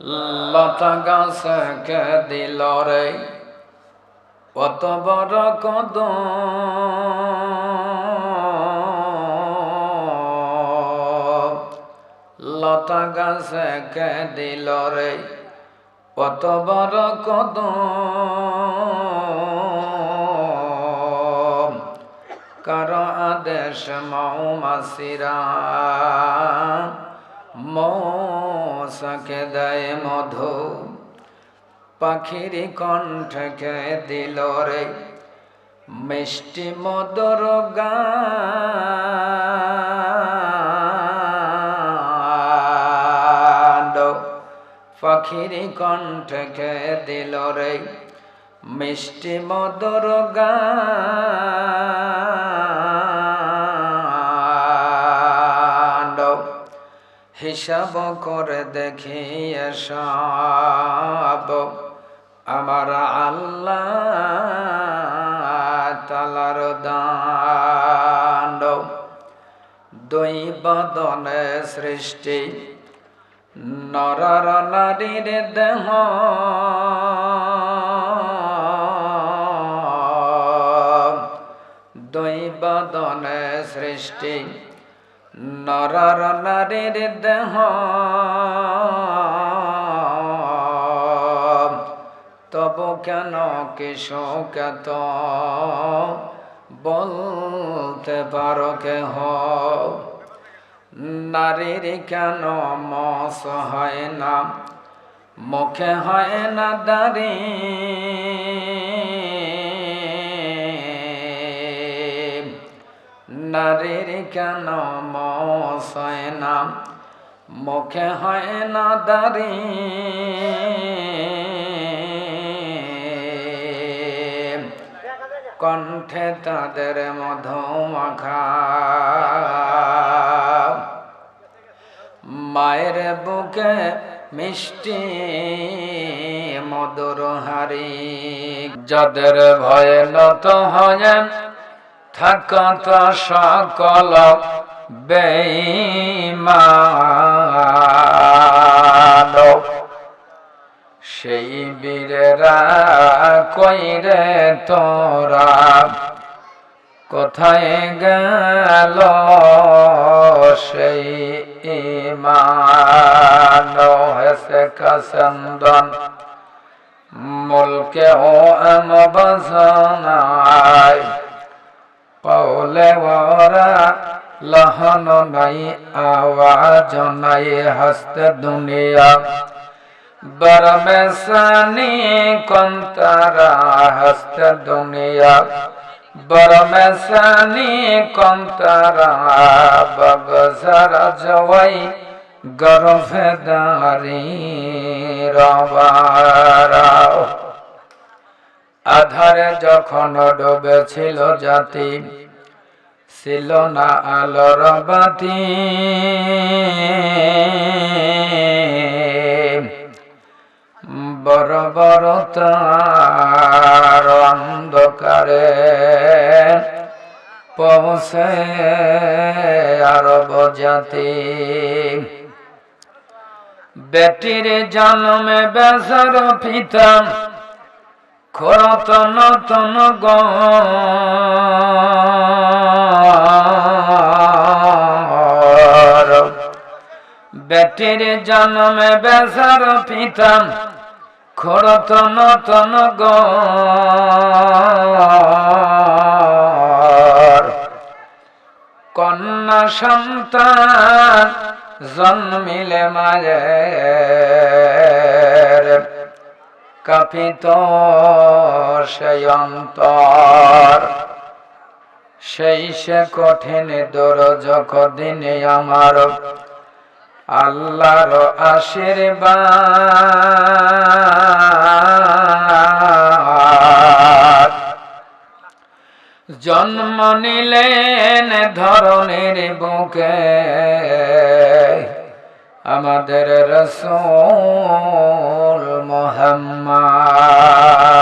লতা গাছকে দিল রে? কত বড় কদ লতা গাছকে দিল রে? কত বড় কদ কার আদেশ মৌমাসিরা মৌসাকে দেয় মধু। পাখির কণ্ঠকে দিল রে মিষ্টি মদর গান। পাখির কণ্ঠকে দিল রে মিষ্টি মদর গান। হিসাব করে দেখি সব আমার আল্লাহ তালার দান দুই বদনে সৃষ্টি, নরর নারীর দেহ। দুই বদনে সৃষ্টি নরর নারীর দেহ। তবু কেন কিশোকত বলতে পারো কেহ? নারীর কেন মস হয় না? মুখে হয় না দাঁড়ি। কেন মস হয় না মুখে হয় না দাঁড়ি। কণ্ঠে তাদের মধুমাখা মায়ের বুকে মিষ্টি মধুর হারি যাদের ভয়ে নত হয় থাকত সকল বেঈমান। সেই বীরেরা কইরে তোরা? কোথায় গেল সেই ইমান হেসে কাসন্দন মুলকে ও এম পাওলে ওরা, লহন নাই, আওয়াজ নাই, হস্তে দুনিয়া। বরমেশানি কন্তরা, হস্ত দুনিয়া। বরমেশানি কন্তরা বগসর জওয়াই গরফে দারি রবারাও। আধারে যখন ডুবেছিল জাতি ছিল না আলোর বাতি। বড় বড় তার অন্ধকারে পৌঁছে আরব জাতি বেটির জন্মে বেসর পিতা, খরত নতন গ বেটির জন্মে বেসর পিতাম, খরত নতন কন্যা সন্তান জন্মিলে মায়ের, কাপিত সেই অন্তর। সেই সে কঠিন দরজক দিনে আমার আল্লাহর আশীর্বাদ। জন্ম নিলেন ধরনের বুকে। আমাদের রসুল মোহাম্মদ।